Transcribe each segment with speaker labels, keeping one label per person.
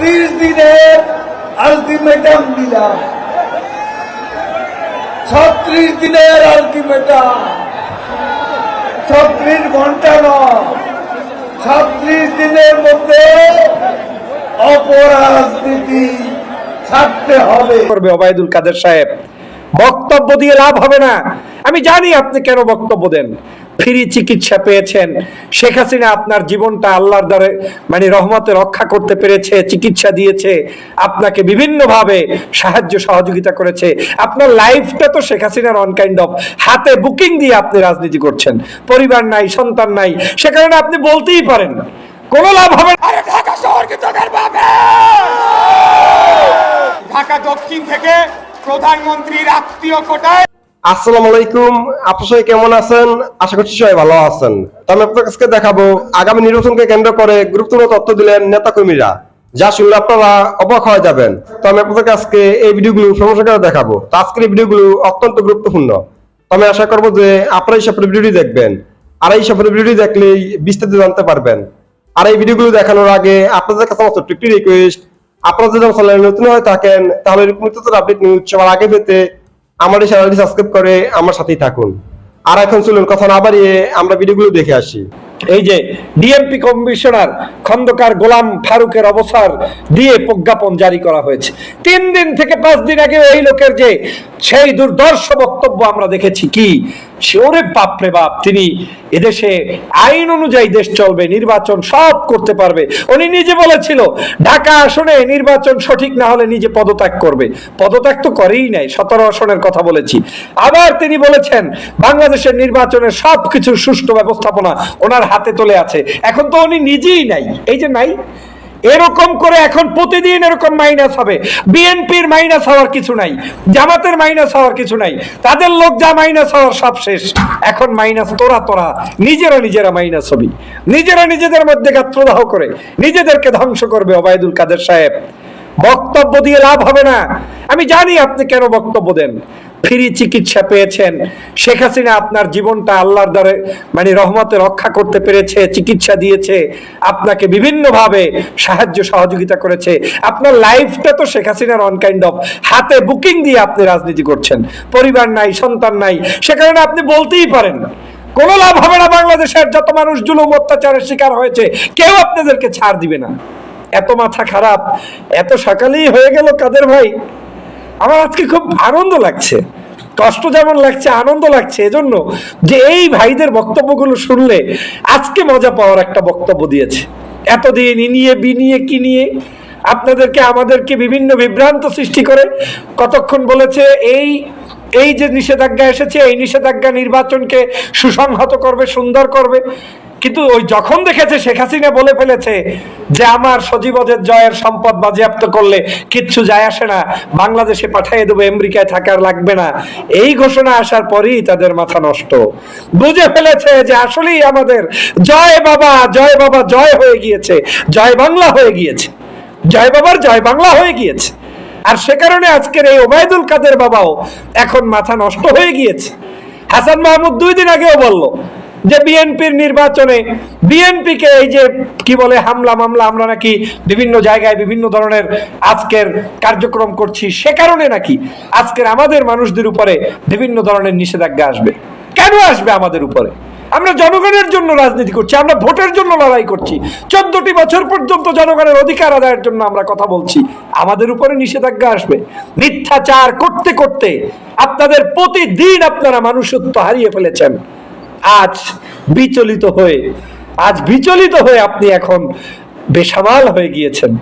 Speaker 1: ছত্রিশ দিনের আলটিমেটাম দিলাম ছত্রিশ দিনের আলটিমেটাম ছত্রিশ ঘণ্টা নয়। ছত্রিশ দিনের মধ্যে অপরাজনীতি ছাড়তে হবে।
Speaker 2: করবে ওবায়দুল কাদের সাহেব। বক্তব্য দিয়ে লাভ হবে না। আমি জানি আপনি কেন বক্তব্য দেন। ফ্রি চিকিৎসা পেয়েছেন। শেখ হাসিনা আপনার জীবনটা আল্লাহর দ্বারে মানে রহমতে রক্ষা করতে পেরেছে, চিকিৎসা দিয়েছে, আপনাকে বিভিন্নভাবে সাহায্য সহযোগিতা করেছে। আপনার লাইফটা তো শেখ হাসিনার অন কাইন্ড অফ হাতে বুকিং দিয়ে আপনি রাজনীতি করছেন। পরিবার নাই, সন্তান নাই, সে কারণে আপনি বলতেই পারেন, কোনো লাভ হবে
Speaker 3: ঢাকা দক্ষিণ থেকে প্রধানমন্ত্রীর আত্মীয় কোটায়
Speaker 4: আসসালামু আলাইকুম। আপনার সবাই কেমন আছেন? আশা করছি সবাই ভালো আছেন। তো আমি আপনার কাছে দেখাবো, আগামী নির্বাচনকে কেন্দ্র করে গুরুত্বপূর্ণ তথ্য দিলেন নেতা কর্মীরা যা শুনলে আপনারা অবাক হয়ে যাবেন। তো আমি আপনাদের আজকে এই ভিডিওগুলো সমস্যা দেখাবো। তো আজকের এই ভিডিওগুলো অত্যন্ত গুরুত্বপূর্ণ। তো আমি আশা করব যে আপনারা এই সফরের ভিডিওটি দেখবেন। আর এই সফরের ভিডিওটি দেখলেই বিস্তারিত জানতে পারবেন। আর এই ভিডিওগুলো দেখানোর আগে আপনাদের কাছে আমার ছোট্ট একটি রিকোয়েস্ট আপনারা যদি আমার চ্যানেলে নতুন হয়ে থাকেন, তাহলে আপডেট নিউজ সবার আগে পেতে আমার এই চ্যানেলটি সাবস্ক্রাইব করে আমার সাথেই থাকুন। আর এখন চলুন, কথা না বাড়িয়ে আমরা ভিডিওগুলো দেখে আসি।
Speaker 2: এই যে ডিএমপি কমিশনার খন্দকার গোলাম ফারুকের অবসর দিয়ে প্রজ্ঞাপন জারি করা হয়েছে। তিন দিন থেকে পাঁচ দিন আগে এই লোকের যে সেই দুর্দর্শ বক্তব্য আমরা দেখেছি কি? সে ওরে বাপরে বাপ, তিনি এদেশে আইন অনুযায়ী দেশ চলবে, নির্বাচন সব করতে পারবে। উনি নিজে বলেছিল, ঢাকা আসনে নির্বাচন সঠিক না হলে নিজে পদত্যাগ করবে। পদত্যাগ তো করেই নাই, সতেরো আসনের কথা বলেছি। আবার তিনি বলেছেন, বাংলাদেশের নির্বাচনের সব কিছুর সুষ্ঠু ব্যবস্থাপনা ওনার হাতে তোলে আছে। এখন তো উনি নিজেই নাই। এই যে নাই এরকম করে এখন প্রতিদিন এরকম মাইনাস হবে। বিএনপির মাইনাস হওয়ার কিছু নাই, জামাতের মাইনাস হওয়ার কিছু নাই। তাদের লোক যা মাইনাস হওয়ার সব শেষ। এখন মাইনাস তোরা তোরা, নিজেরা নিজেরা মাইনাস হবি। নিজেরা নিজেদের মধ্যে গাত্রদাহ করে, নিজেদেরকে ধ্বংস করবে ওবায়দুল কাদের সাহেব। বক্তব্য দিয়ে লাভ হবে না। আমি জানি আপনি কেন বক্তব্য দেন। ফ্রি চিকিৎসা পেয়েছেন। শেখ হাসিনা আপনার জীবনটা আল্লাহর দ্বারে মানে রহমতে রক্ষা করতে পেরেছে, চিকিৎসা দিয়েছে, আপনাকে বিভিন্নভাবে সাহায্য সহযোগিতা করেছে। আপনার লাইফটা তো শেখ হাসিনার অন কাইন্ড অফ হাতে বুকিং দিয়ে আপনি রাজনীতি করছেন। পরিবার নাই, সন্তান নাই, সে কারণে আপনি বলতেই পারেন। কোনো লাভ হবে না বাংলাদেশের যত মানুষ জুলুম অত্যাচারের শিকার হয়েছে, কেউ আপনাদেরকে ছাড় দিবে না। এত মাথা খারাপ, এত সকালেই হয়ে গেল কাদের ভাই? আমার আজকে খুব আনন্দ লাগছে। কষ্ট যেমন লাগছে, আনন্দ লাগছে। এজন্য যে এই ভাইদের বক্তব্যগুলো শুনলে আজকে মজা পাওয়ার একটা বক্তব্য দিয়েছে। এতদিন ই নিয়ে, বি নিয়ে, কি নিয়ে? আপনাদেরকে, আমাদেরকে বিভিন্ন বিভ্রান্ত সৃষ্টি করে। কতক্ষণ বলেছে, এই এই যে নিষেধাজ্ঞা এসেছে, এই নিষেধাজ্ঞা নির্বাচনকে সুসংহত করবে, সুন্দর করবে। কিন্তু ওই যখন দেখেছে, শেখ হাসিনা বলে ফেলেছে যে আমার সজীবদের জয়ের সম্পদ বাজেয়াপ্ত করলে কিচ্ছু যায় আসে না, বাংলাদেশে পাঠিয়ে দেবো, আমেরিকায় থাকার লাগবে না। এই ঘোষণা আসার পরেই তাদের মাথা নষ্ট। বুঝে ফেলেছে যে আসলেই আমাদের জয় বাবা জয় বাবা জয় হয়ে গিয়েছে, জয় বাংলা হয়ে গিয়েছে। জয় বাবার জয় বাংলা হয়ে গিয়েছে। আর সে কারণে আজকের এই ওবায়দুল কাদের বাবাও এখন মাথা নষ্ট হয়ে গিয়েছে। হাসান মাহমুদ দুই দিন আগেও বলল যে বিএনপির নির্বাচনে, বিএনপিকে এই যে কি বলে হামলা মামলা, আমরা নাকি বিভিন্ন জায়গায় বিভিন্ন ধরনের আজকের কার্যক্রম করছি, সে কারণে নাকি আজকের আমাদের মানুষদের উপরে বিভিন্ন ধরনের নিষেধাজ্ঞা আসবে। কেন আসবে আমাদের উপরে? আমরা জনগণের জন্য রাজনীতি করছি, আমরা ভোটের জন্য লড়াই করছি। চোদ্দটি বছর পর্যন্ত জনগণের অধিকার আদায়ের জন্য আমরা কথা বলছি, আমাদের উপরে নিষেধাজ্ঞা আসবে। মিথ্যাচার করতে করতে আপনাদের প্রতিদিন আপনারা মানুষত্ব হারিয়ে ফেলেছেন। আজ বিচলিত হয়ে, আজ বিচলিত হয়ে আপনি এখন বেসামাল হয়ে গিয়েছেন।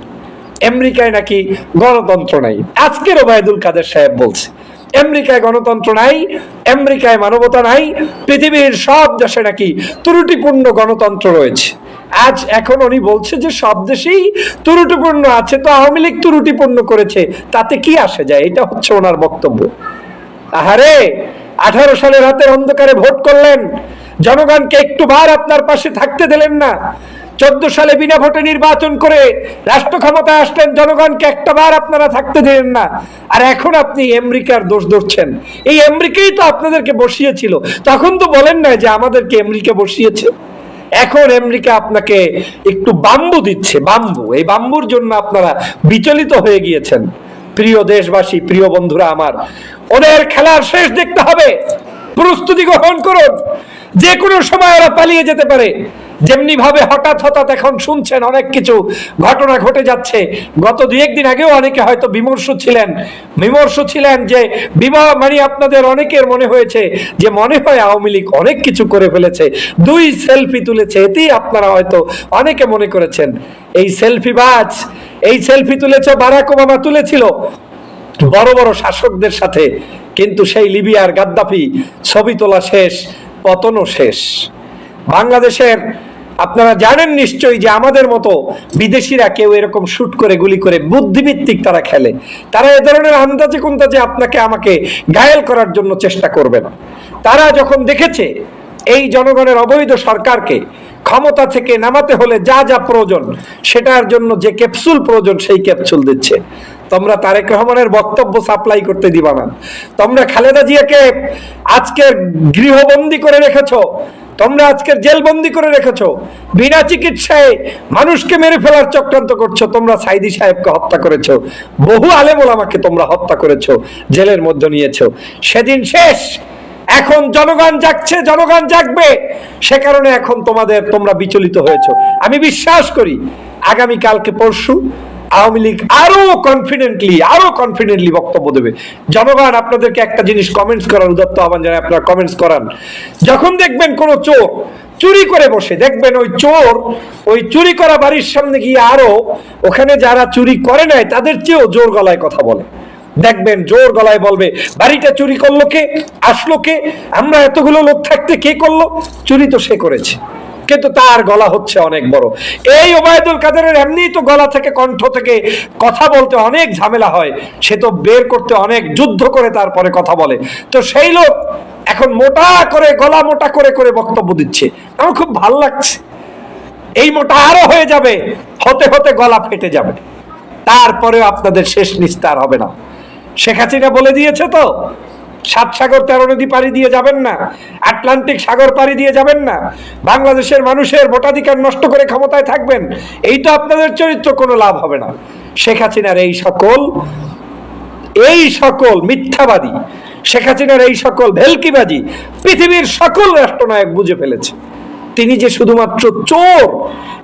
Speaker 2: আমেরিকায় নাকি গণতন্ত্র নাই। আজকের ওবায়দুল কাদের সাহেব বলছে, আমেরিকায় গণতন্ত্র নাই, আমেরিকায় মানবতা নাই, পৃথিবীর সব দেশে নাকি ত্রুটিপূর্ণ গণতন্ত্র রয়েছে। আজ এখন উনি বলছে যে সব দেশেই ত্রুটিপূর্ণ আছে, তো আওয়ামী লীগ ত্রুটিপূর্ণ করেছে, তাতে কি আসে যায়? এটা হচ্ছে ওনার বক্তব্য। আহারে! আঠারো সালের রাতের অন্ধকারে ভোট করলেন। জনগণকে একটু বার আপনার পাশে থাকতে দিলেন না। চোদ্দ সালে বিনা ভোটে নির্বাচন করে রাষ্ট্র ক্ষমতায় আসলেন, জনগণকে একটা বার আপনারা থাকতে দিলেন না। আর এখন আপনি আমেরিকার দোষ ধরছেন। এই আমেরিকাই তো আপনাদেরকে বসিয়েছিল। তখন তো বলেন না যে আমাদেরকে আমেরিকা বসিয়েছে। এখন আমেরিকা আপনাকে একটু বাম্বু দিচ্ছে, বাম্বু। এই বাম্বুর জন্য আপনারা বিচলিত হয়ে গিয়েছেন। প্রিয় দেশবাসী, প্রিয় বন্ধুরা আমার ওদের খেলার শেষ দেখতে হবে। প্রস্তুতি গ্রহণ করুন। যে কোনো সময় ওরা পালিয়ে যেতে পারে। যেমনি ভাবে হঠাৎ হঠাৎ এখন শুনছেন অনেক কিছু ঘটনা ঘটে যাচ্ছে। গত দু একদিন আগেও অনেকে হয়তো বিমর্ষ ছিলেন। বিমর্ষ ছিলেন যে বিবাহ মানে আপনাদের অনেকের মনে হয়েছে যে মনে হয় আওয়ামী লীগ অনেক কিছু করে ফেলেছে। দুই সেলফি তুলেছে, এতেই আপনারা হয়তো অনেকে মনে করেছেন। এই সেলফি বাজ, এই সেলফি তুলেছে বারাক ওবামা তুলেছিল। বড় বড় শাসকদের সাথে, কিন্তু সেই লিবিয়ার গাদ্দাফি ছবি তোলা শেষ, পতনও শেষ। বাংলাদেশের, আপনারা জানেন নিশ্চয়ই যে আমাদের মতো বিদেশিরা কেউ এরকম শুট করে, গুলি করে বুদ্ধিভিত্তিক তারা খেলে। তারা এ ধরনের আন্দাজে কুন্দাজে আপনাকে, আমাকে ঘায়েল করার জন্য চেষ্টা করবে না। তারা যখন দেখেছে এই জনগণের অবৈধ সরকারকে ক্ষমতা থেকে নামাতে হলে যা যা প্রয়োজন, সেটার জন্য যে ক্যাপসুল প্রয়োজন, সেই ক্যাপসুল দিচ্ছে। তোমরা তারেক রহমানের বক্তব্য সাপ্লাই করতে দিবা না। তোমরা খালেদা জিয়াকে আজকে গৃহবন্দী করে রেখেছ, তোমরা আজকে জেলবন্দি করে রেখেছ, বিনা চিকিৎসায় মানুষকে মেরে ফেলার চক্রান্ত করছ, তোমরা সাইদি সাহেবকে হত্যা করেছ। বহু আলেমুল আমাকে তোমরা হত্যা করেছ, জেলের মধ্যে নিয়েছো। সেদিন শেষ এখন জনগণ জাগছে, জনগণ জাগবে। সে কারণে এখন তোমাদের, তোমরা বিচলিত হয়েছো। আমি বিশ্বাস করি, আগামী কালকে পরশু আওয়ামী লীগ আরও কনফিডেন্টলি আরও কনফিডেন্টলি বক্তব্য দেবে। জনগণ, আপনাদেরকে একটা জিনিস কমেন্টস করার উদত্ত আহ্বান জানাই, আপনারা কমেন্টস করান। যখন দেখবেন কোনো চোর চুরি করে বসে, দেখবেন ওই চোর ওই চুরি করা বাড়ির সামনে গিয়ে আরও ওখানে যারা চুরি করে নাই, তাদের চেয়েও জোর গলায় কথা বলে। দেখবেন, জোর গলায় বলবে, বাড়িটা চুরি করল কে? আসলো কে? আমরা এতগুলো লোক থাকতে কে করল? চুরি তো সে করেছে। কিন্তু তার গলা হচ্ছে অনেক বড়। এই ওবায়দুল কাদেরের এমনি তো গলা থেকে, কণ্ঠ থেকে কথা বলতে অনেক ঝামেলা হয়। সে তো বের করতে অনেক যুদ্ধ করে তারপরে কথা বলে। তো সেই লোক এখন মোটা করে, গলা মোটা করে করে বক্তব্য দিচ্ছে। আমার খুব ভালো লাগছে। এই মোটা আরও হয়ে যাবে, হতে হতে গলা ফেটে যাবে। তারপরেও আপনাদের শেষ নিস্তার হবে না। শেখ হাসিনা বলে দিয়েছে তো, সাত সাগর তেরো নদী পাড়ি দিয়ে যাবেন না, আটলান্টিক সাগর পাড়ি দিয়ে যাবেন না, বাংলাদেশের মানুষের ভোটাধিকার নষ্ট করে ক্ষমতায় থাকবেন এই তো আপনাদের চরিত্র, কোনো লাভ হবে না। শেখ হাসিনার এই সকল এই সকল মিথ্যাবাদী, শেখ হাসিনার এই সকল ভেলকিবাজি পৃথিবীর সকল রাষ্ট্রনায়ক বুঝে ফেলেছে। তিনি যে শুধুমাত্র চোর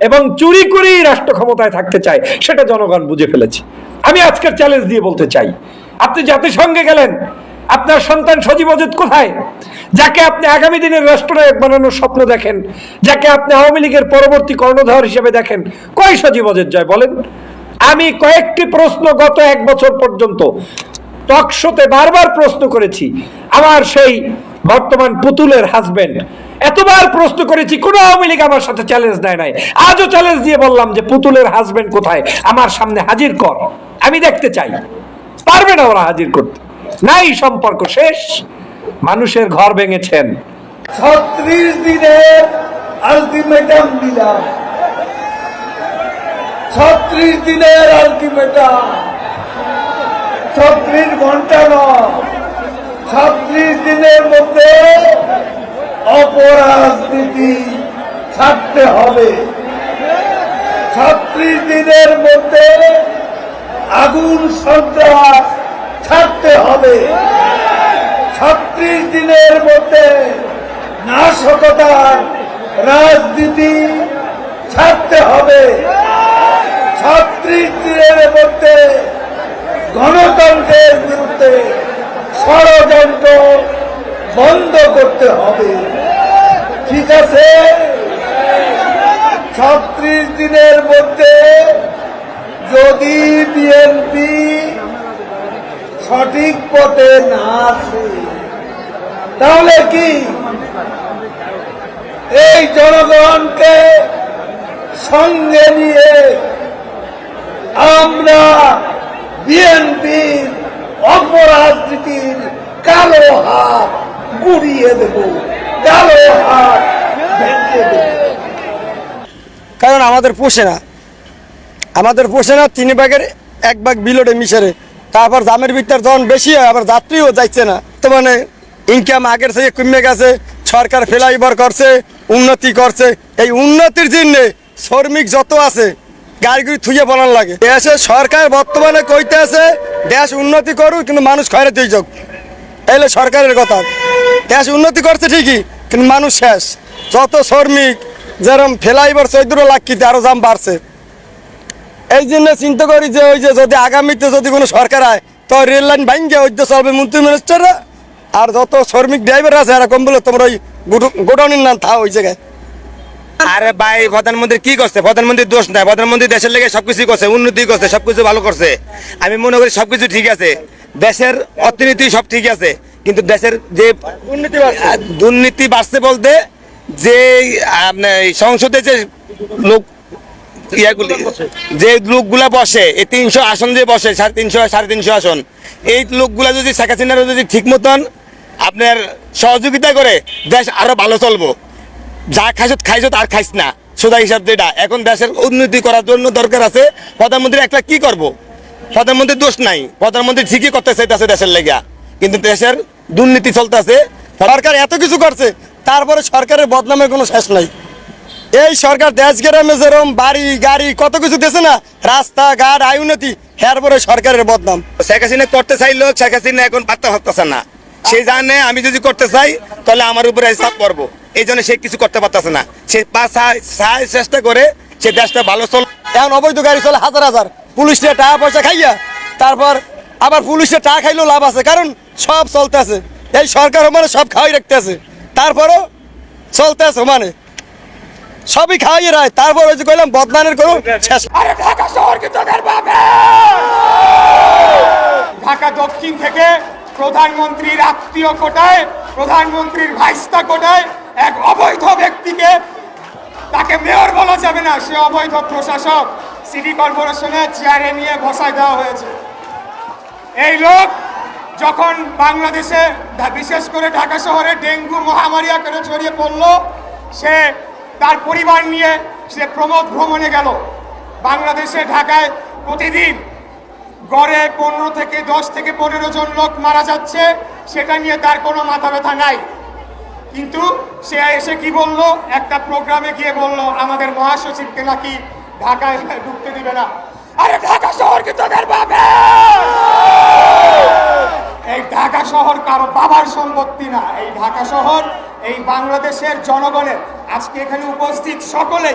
Speaker 2: এবং চুরি করেই রাষ্ট্র ক্ষমতায় থাকতে চায়, সেটা জনগণ বুঝে ফেলেছে। আমি আজকের চ্যালেঞ্জ দিয়ে বলতে চাই আপনি জাতিসংঘে গেলেন, আপনার সন্তান সজীব অজিত কোথায়? যাকে আপনি আগামী দিনের রাষ্ট্রনায়ক বানানোর স্বপ্ন দেখেন, যাকে আপনি আওয়ামী লীগের পরবর্তী কর্ণধার হিসেবে দেখেন কয় সজীব অজিত জয় বলেন? আমি কয়েকটি প্রশ্ন গত এক বছর পর্যন্ত টক শোতে বারবার প্রশ্ন করেছি। আমার সেই বর্তমান পুতুলের হাজবেন্ড এতবার প্রশ্ন করেছি, কোনো আওয়ামী লীগ আমার সাথে চ্যালেঞ্জ দেয় নাই। আজও চ্যালেঞ্জ দিয়ে বললাম যে পুতুলের হাজবেন্ড কোথায়? আমার সামনে হাজির কর। আমি দেখতে চাই। পারবে না ওরা হাজির করতে। নাই সম্পর্ক শেষ। মানুষের ঘর ভেঙেছেন।
Speaker 1: ছত্রিশ দিনের আলটিমেটাম দিলাম ছত্রিশ দিনের আলটিমেটাম ছত্রিশ ঘণ্টা নয় ছত্রিশ দিনের মধ্যে অপরাজনীতি ছাড়তে হবে। ছত্রিশ দিনের মধ্যে আগুন সন্ত্রাস ছাড়তে হবে। ছত্রিশ দিনের মধ্যে নাশকতার রাজনীতি ছাড়তে হবে। ছত্রিশ দিনের মধ্যে গণতন্ত্রের বিরুদ্ধে ষড়যন্ত্র বন্ধ করতে হবে। ঠিক আছে? ছত্রিশ দিনের মধ্যে যদি বিএনপি সঠিক পথে না আসে, তাহলে কি? এই জনগণকে সঙ্গে নিয়ে আমরা বিএনপির অপরাজনীতির কালো হাত গুড়িয়ে দেব, কালো হাত ভেঙে
Speaker 5: কারণ আমাদের পোষে না। আমাদের পোষে না, তিন ভাগের এক ভাগ বিলোডে মিশরে। তারপর দামের ভিতর যখন বেশি হয়, আবার যাত্রীও যাচ্ছে না। তো মানে ইনকাম আগের থেকে কমে গেছে, সরকার ফ্লাইওভার করছে, উন্নতি করছে। এই উন্নতির জন্যে শ্রমিক যত আছে, গাড়িগুলি থুয়ে বলার লাগে। দেশে সরকার বর্তমানে কইতে আছে দেশ উন্নতি করুক, কিন্তু মানুষ খয়রা দিয়ে যাক এলে সরকারের কথা। দেশ উন্নতি করছে ঠিকই, কিন্তু মানুষ শেষ। যত শ্রমিক যেরকম ফেলাইবার চৈদ্র লাখ কিতে আরও দাম বাড়ছে। এই জন্য চিন্তা করি যে ওই যে যদি আগামীতে যদি কোনো সরকার আয় তো রেল লাইন ভাঙ্গে ওই চলবে মন্ত্রী মিনিস্টাররা আর যত শ্রমিক ড্রাইভার আছে এরা কম বলে তোমরা ওই গোডাউনের নাম থা ওই জায়গায়।
Speaker 6: আরে ভাই প্রধানমন্ত্রী কি করছে? প্রধানমন্ত্রীর দোষ নাই। প্রধানমন্ত্রী দেশের লেগে সবকিছু করছে উন্নতি করছে সবকিছু ভালো করছে। আমি মনে করি সবকিছু ঠিক আছে। দেশের অর্থনীতি সব ঠিক আছে কিন্তু দেশের যে দুর্নীতি দুর্নীতি বাড়ছে বলতে যে সংসদে যে লোক ইয়াগুলি। যে লোকগুলা বসে, এই তিনশো আসন যে বসে, সাড়ে তিনশো সাড়ে তিনশো আসন, এই লোকগুলা যদি শেখ হাসিনারা যদি ঠিক মতন আপনার সহযোগিতা করে দেশ আরও ভালো চলবো। যা খাইছত খাইছত আর খাইস না, সোজা হিসাব যেটা। এখন দেশের উন্নতি করার জন্য দরকার আছে, প্রধানমন্ত্রী একটা কি করব? প্রধানমন্ত্রীর দোষ নাই, প্রধানমন্ত্রী ঠিকই করতে চাইতেছে দেশের লেগা কিন্তু দেশের দুর্নীতি চলতেছে,
Speaker 5: সরকার এত কিছু করছে, তারপরে সরকারের বদনামের কোনো শেষ নাই। এই সরকার দেশ গ্রামে যেরকম বাড়ি গাড়ি কত কিছু দিয়েছে না? রাস্তা ঘাট আয় উন্নতি হ্যার পরে সরকারের বদনাম।
Speaker 6: শেখ হাসিনা করতে চাইলেও শেখ হাসিনা এখন পাত্তা হতেছে না। সে জানে আমি যদি করতে চাই তাহলে আমার উপরে চাপ পড়ব এই জন্য সে কিছু করতে পারতেছে না। সে চায় চেষ্টা করে সে দেশটা ভালো চল
Speaker 5: এখন অবৈধ গাড়ি চলে হাজার হাজার। পুলিশে টাকা পয়সা খাইয়া তারপর আবার পুলিশে টাকা খাইলেও লাভ আছে। কারণ সব চলতেছে। এই সরকার মানে সব খাওয়াই রাখতেছে। তারপরও চলতেছে মানে সবই খাওয়াই রায়। তারপর ওই যে কইলাম বদনানের কোনো শেষ।
Speaker 3: ঢাকা শহর কি তোদের ঢাকা দক্ষিণ থেকে প্রধানমন্ত্রীর আত্মীয় কোটায়, প্রধানমন্ত্রীর ভাইস্তা কোটায় এক অবৈধ ব্যক্তিকে তাকে মেয়র বলা যাবে না, সে অবৈধ প্রশাসক। সিটি কর্পোরেশনের চেয়ারে নিয়ে বসায় দেওয়া হয়েছে। এই লোক যখন বাংলাদেশে, বিশেষ করে ঢাকা শহরে ডেঙ্গু মহামারী আকারে ছড়িয়ে পড়ল, সে তার পরিবার নিয়ে সে প্রমোদ ভ্রমণে গেল। বাংলাদেশে, ঢাকায় প্রতিদিন গড়ে পনেরো থেকে দশ থেকে পনেরো জন লোক মারা যাচ্ছে, সেটা নিয়ে তার কোনো মাথা ব্যথা নাই। কিন্তু সে এসে কি বলল? একটা প্রোগ্রামে গিয়ে বলল, আমাদের মহাসচিবকে নাকি ঢাকায় ঢুকতে দিবে না। আরে, ঢাকা শহর কি তোদের পাবে এই ঢাকা শহর কারও বাবার সম্পত্তি না। এই ঢাকা শহর এই বাংলাদেশের জনগণের আজকে এখানে উপস্থিত
Speaker 4: সকলে।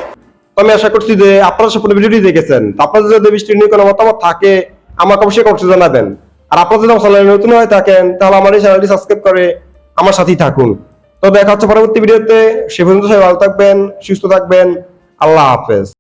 Speaker 4: আমি আশা করছি যে আপনারা সম্পূর্ণ ভিডিওটি দেখেছেন। আপনাদের যদি বৃষ্টি নিয়ে কোনো মতামত থাকে, আমাকে অবশ্যই কমেন্টে জানাবেন। আর আপনারা যদি আমার চ্যানেলে নতুন হয়ে থাকেন, তাহলে আমার এই চ্যানেলটি সাবস্ক্রাইব করে আমার সাথেই থাকুন। তো দেখা হচ্ছে পরবর্তী ভিডিওতে। সে পর্যন্ত সবাই ভালো থাকবেন, সুস্থ থাকবেন। আল্লাহ হাফেজ।